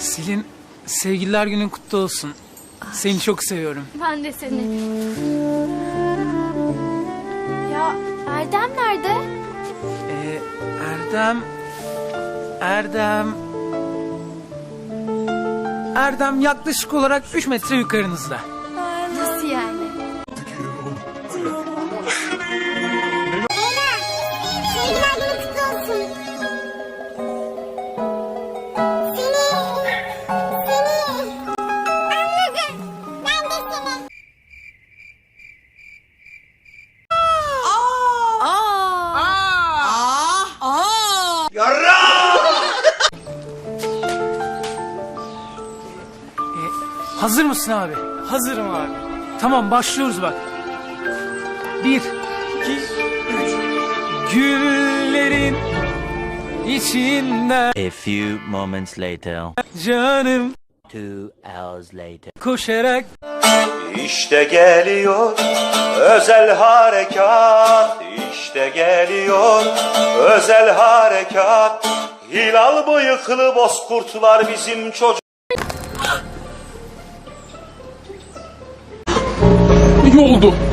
Selin, sevgililer günün kutlu olsun. Seni çok seviyorum. Ben de seni. Ya Erdem nerede? Ee, Erdem... Erdem... Erdem yaklaşık olarak 3 metre yukarınızda. Hazır mısın abi? Hazırım abi. Tamam başlıyoruz bak. Bir, iki, üç. Güllerin içinden A few moments later, canım two hours later. koşarak İşte geliyor özel harekat İşte geliyor özel harekat Hilal bıyıklı bozkurtlar bizim çocuk Haroldo!